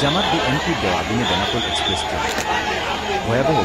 জামাত বিএনপির দেওয়া আগুনে বেনাপোল এক্সপ্রেস ট্রেন ভয়াবহ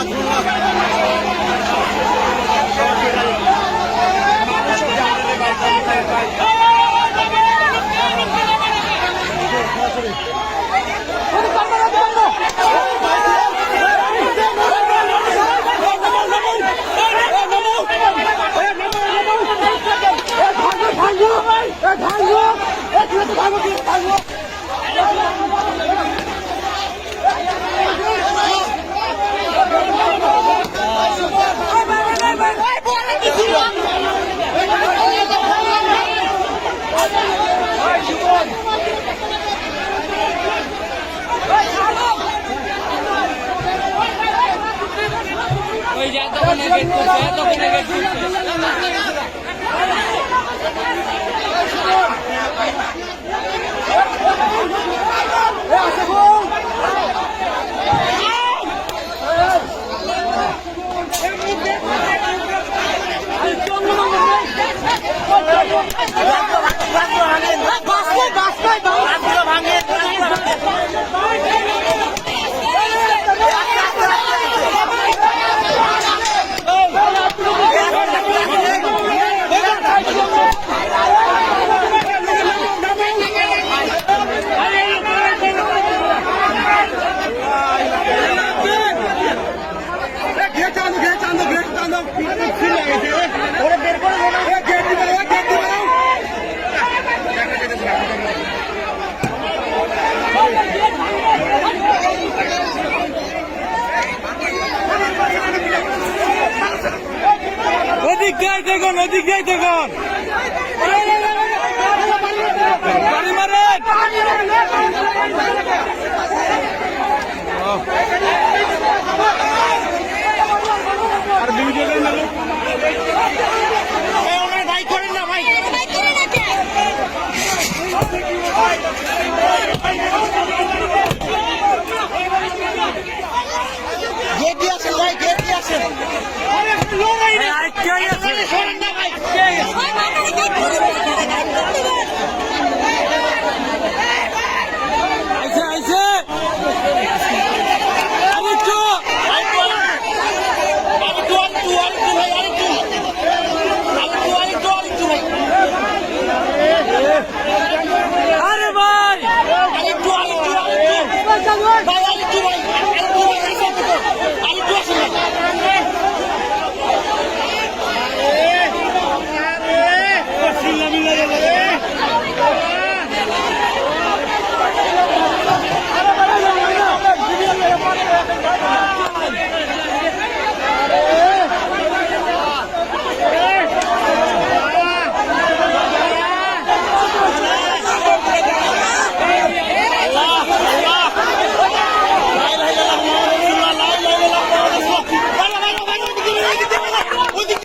ভাঙো ভাঙো ভাঙো ভাঙো ভাঙো ওই যে এতক্ষণে গেট গেট করছে ওদিক যাই দেখুন যাই দেখুন। গাড়ি মারেন। Gel yatır. Gel yatır.